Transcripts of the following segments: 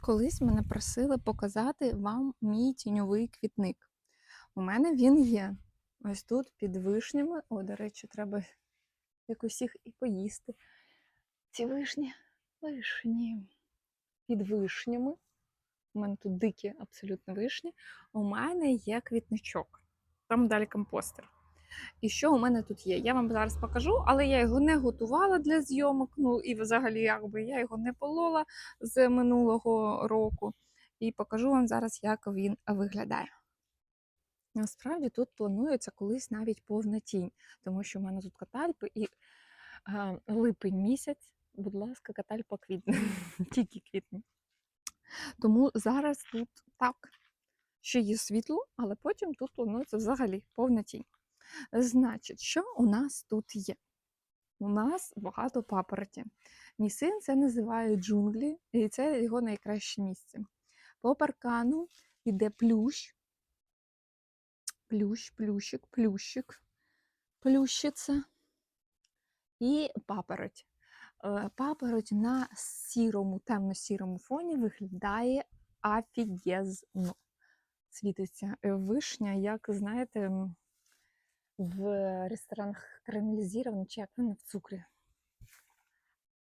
Колись мене просили показати вам мій тіньовий квітник. У мене він є. Ось тут під вишнями. О, до речі, треба якось їх і поїсти. Ці вишні, вишні. Під вишнями. У мене тут дикі абсолютно вишні. У мене є квітничок. Там далі компостер. І що у мене тут є? Я вам зараз покажу, але я його не готувала для зйомок. Ну і взагалі, якби я його не полола з минулого року. І покажу вам зараз, як він виглядає. Насправді тут планується колись навіть повна тінь, тому що в мене тут катальпи і е, липень місяць, будь ласка, катальпа квітне, тільки квітне. Тому зараз тут так, ще є світло, але потім тут планується взагалі повна тінь. Значить, що у нас тут є? У нас багато папороті. Мій син це називає джунглі, і це його найкраще місце. По паркану йде плющ, плющ, плющик, плющик, плющиця і папороть. Е, Папороть на сірому, темно-сірому фоні виглядає афігезно. Світиться вишня, як знаєте, в ресторанах карамелізовано, чи як вони в цукрі.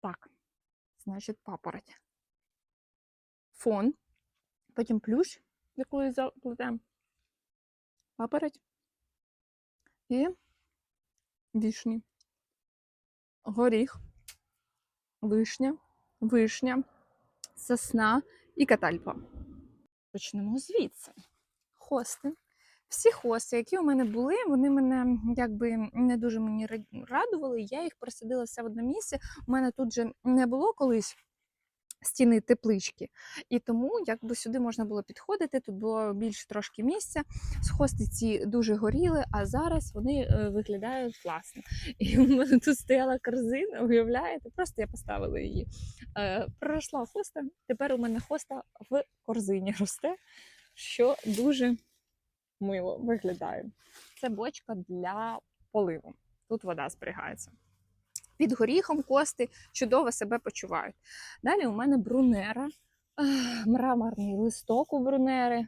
Так, значить, папороть. Фон, потім плющ, якою заплетемо, папороть і вішні. Горіх, вишня, вишня, сосна і катальпа. Почнемо звідси. Хости. Всі хости, які у мене були, вони мене якби не дуже мені радували. Я їх присадила все в одне місце. У мене тут же не було колись стіни теплички, і тому якби сюди можна було підходити. Тут було більше трошки місця. Хости ці дуже горіли, а зараз вони е, виглядають класно. І у мене тут стояла корзина, уявляєте? Просто я поставила її. Е, проросла хоста. Тепер у мене хоста в корзині росте, що дуже мило виглядає. Це бочка для поливу. Тут вода зберігається. Під горіхом кости чудово себе почувають. Далі у мене брунера, мраморний листок у брунери.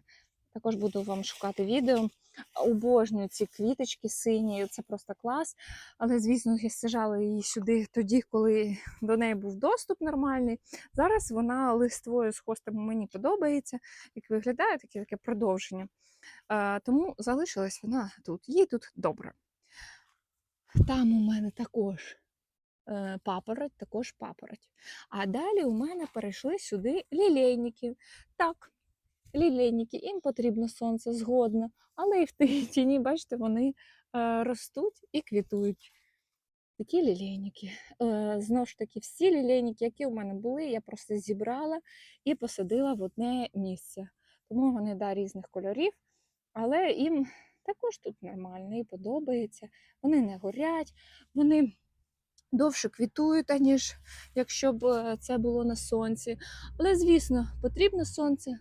Також буду вам шукати відео. Обожнюю ці квіточки сині, це просто клас. Але, звісно, я сажала її сюди тоді, коли до неї був доступ нормальний. Зараз вона листвою з хостами мені подобається, як виглядає таке таке продовження. Тому залишилась вона тут. Їй тут добре. Там у мене також е, папороть, також папороть. А далі у мене перейшли сюди лілейники. Так, лілейники, їм потрібно сонце згодно, але і в тій тіні, бачите, вони е, ростуть і квітують. Такі лілейники. Е, знову ж таки, всі лілейники, які у мене були, я просто зібрала і посадила в одне місце. Тому вони да, різних кольорів, але їм також тут нормально і подобається. Вони не горять, вони довше квітують, аніж якщо б е, це було на сонці. Але, звісно, потрібно сонце.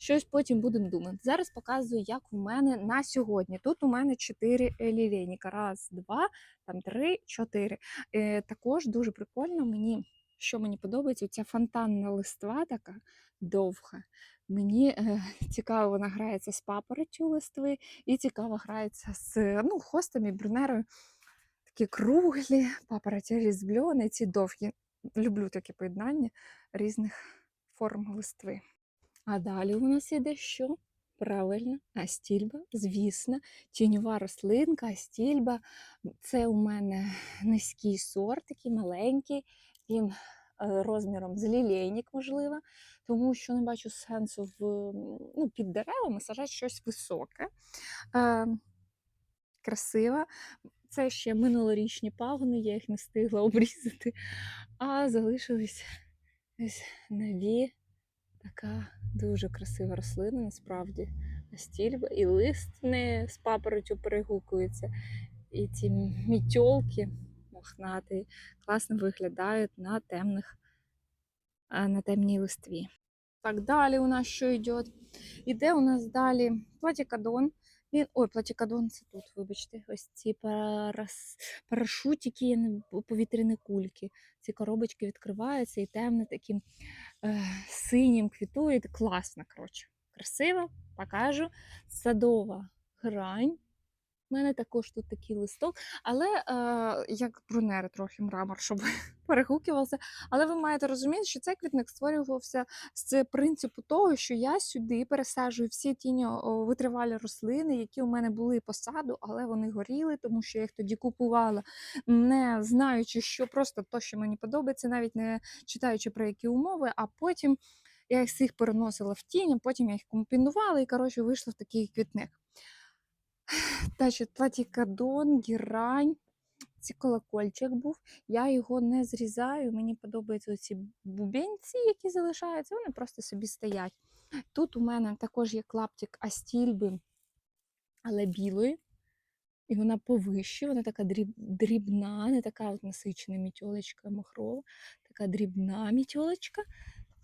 Щось потім будемо думати. Зараз показую, як у мене на сьогодні. Тут у мене 4 лілейника. Раз, два, там три, чотири. Е, також дуже прикольно мені, що мені подобається, ця фонтанна листва така довга. Мені е, цікаво, вона грається з папоротю листви, і цікаво грається з ну, хостами, брунерою. Такі круглі, папороті різбльони, ці довгі. Люблю таке поєднання різних форм листви. А далі у нас іде що? Правильно, астільба, звісно, тіньова рослинка, астільба. Це у мене низький сорт, такий маленький, він розміром з лілейник, можливо, тому що не бачу сенсу в, ну, під деревами сажати щось високе. Е, красива. Це ще минулорічні пагони, я їх не встигла обрізати, а залишились ось нові. Така дуже красива рослина, насправді. Стільба, і лист в неї з папоротю перегукується. І ці мітьолки мохнаті класно виглядають на темних, на темній листві. Так, далі у нас що йде? Іде у нас далі платікадон. Він, ой, платікадон це тут, вибачте, ось ці парас, парашутики, повітряні кульки. Ці коробочки відкриваються і темне такі е, синім квітує. Класно, коротше. Красиво, покажу. Садова грань. У мене також тут такий листок, але е, як брунери трохи мрамор, щоб перегукувався. Але ви маєте розуміти, що цей квітник створювався з принципу того, що я сюди пересаджую всі ті витривалі рослини, які у мене були по саду, але вони горіли, тому що я їх тоді купувала, не знаючи, що просто то, що мені подобається, навіть не читаючи про які умови, а потім. Я їх всіх переносила в тінь, потім я їх комбінувала і коротше вийшло в такий квітник. Значить, платікадон, гірань, це колокольчик був. Я його не зрізаю. Мені подобаються ці бубенці, які залишаються, вони просто собі стоять. Тут у мене також є клаптик астільби, але білої. І вона повище, вона така дріб, дрібна, не така от насичена мітьолочка махрова, така дрібна мітьолочка.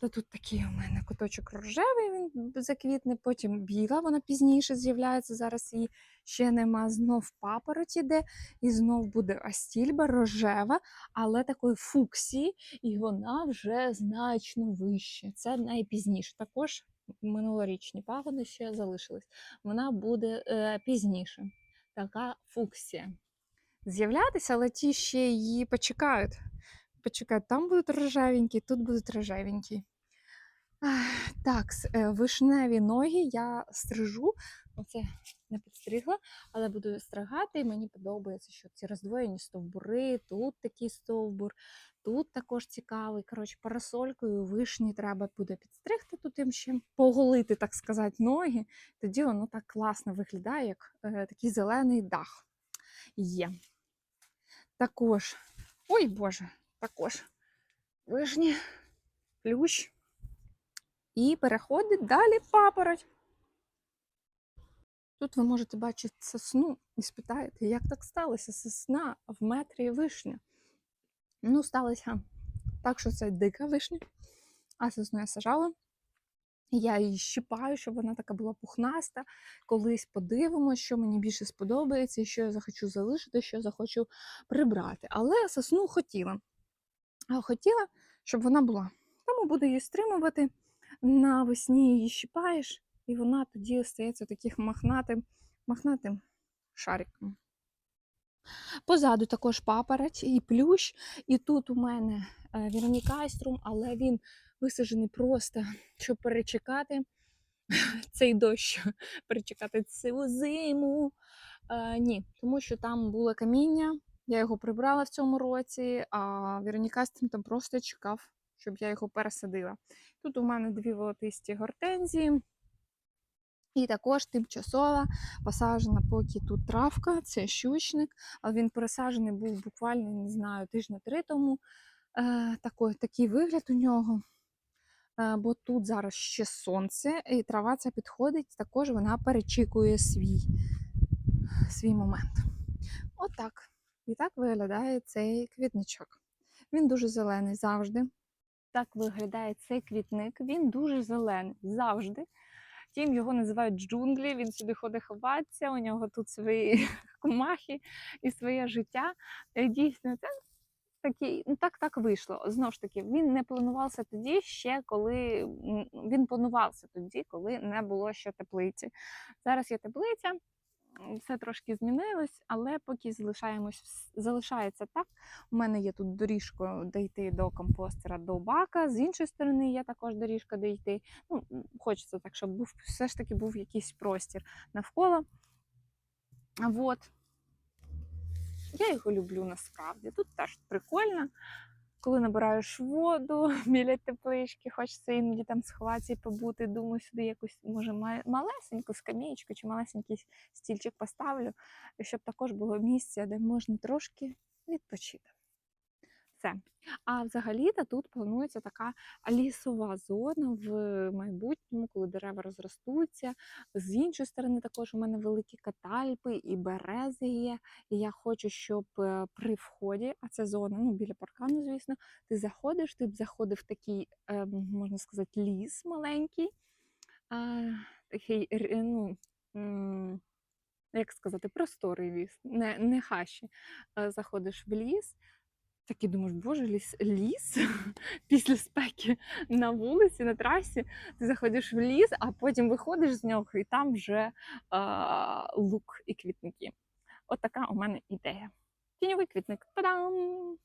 То тут такий у мене куточок рожевий, він заквітне, потім біла, вона пізніше з'являється. Зараз її ще нема. Знов папороть іде, і знов буде астільба рожева, але такої фуксії, і вона вже значно вище. Це найпізніше. Також минулорічні пагони ще залишились. Вона буде е, пізніше. Така фуксія. З'являтися, але ті ще її почекають. Почекають, там будуть рожевенькі, тут будуть рожевенькі. Так, е, вишневі ноги я стрижу. Оце не підстригла, але буду стригати. І мені подобається, що ці роздвоєні стовбури, тут такий стовбур, тут також цікавий. Коротше, парасолькою вишні треба буде підстригти тут їм ще поголити, так сказати, ноги. Тоді воно так класно виглядає, як е, такий зелений дах є. Також, ой Боже, також вишні, плющ. І переходить далі папороть. Тут ви можете бачити сосну і спитаєте, як так сталося? Сосна в метрі вишня. Ну, сталося так, що це дика вишня, а сосну я сажала. Я її щипаю, щоб вона така була пухнаста. Колись подивимося, що мені більше сподобається, що я захочу залишити, що я захочу прибрати. Але сосну хотіла. Хотіла, щоб вона була. Тому буду її стримувати. Навесні її щипаєш, і вона тоді стається таким махнатим, махнатим шариком. Позаду також папороть і плющ. І тут у мене е, віронікайструм, але він висаджений просто, щоб перечекати цей дощ, перечекати цю зиму. Е, ні, тому що там було каміння, я його прибрала в цьому році, а віронікайструм там просто чекав, щоб я його пересадила. Тут у мене дві волотисті гортензії. І також тимчасова посаджена поки тут травка, це щучник, але він пересаджений був буквально, не знаю, тижня три тому. Е, такий, такий вигляд у нього. Е, бо тут зараз ще сонце, і трава ця підходить, також вона перечікує свій, свій момент. Отак. І так виглядає цей квітничок. Він дуже зелений завжди. Так виглядає цей квітник. Він дуже зелений завжди. Втім, його називають джунглі. Він сюди ходить ховатися, у нього тут свої комахи і своє життя. Е, Дійсно, це такий, ну так так вийшло. Знову ж таки, він не планувався тоді, ще коли він планувався тоді, коли не було ще теплиці. Зараз є теплиця. Все трошки змінилось, але поки залишаємось, залишається так. У мене є тут доріжка дійти до компостера до бака. З іншої сторони є також доріжка дійти. Ну, хочеться так, щоб був все ж таки був якийсь простір навколо. Вот. Я його люблю насправді. Тут теж прикольно. Коли набираєш воду біля теплички, хочеться іноді там сховатися і побути. Думаю, сюди якусь, може, малесеньку скам'ячку чи малесенький стільчик поставлю, щоб також було місце, де можна трошки відпочити. Все. А взагалі-то тут планується така лісова зона в майбутньому, коли дерева розростуться. З іншої сторони, також у мене великі катальпи і берези є. І я хочу, щоб е, при вході, а це зона, ну біля паркану, звісно, ти заходиш, ти б заходив в такий, е, можна сказати, ліс маленький, такий, ну. Як сказати, просторий ліс, не, не хащі. Е, Заходиш в ліс, Такий думаєш, боже, ліс, ліс після спеки на вулиці, на трасі. Ти заходиш в ліс, а потім виходиш з нього, і там вже е, лук і квітники. От така у мене ідея. Тіньовий квітник. Та-дам!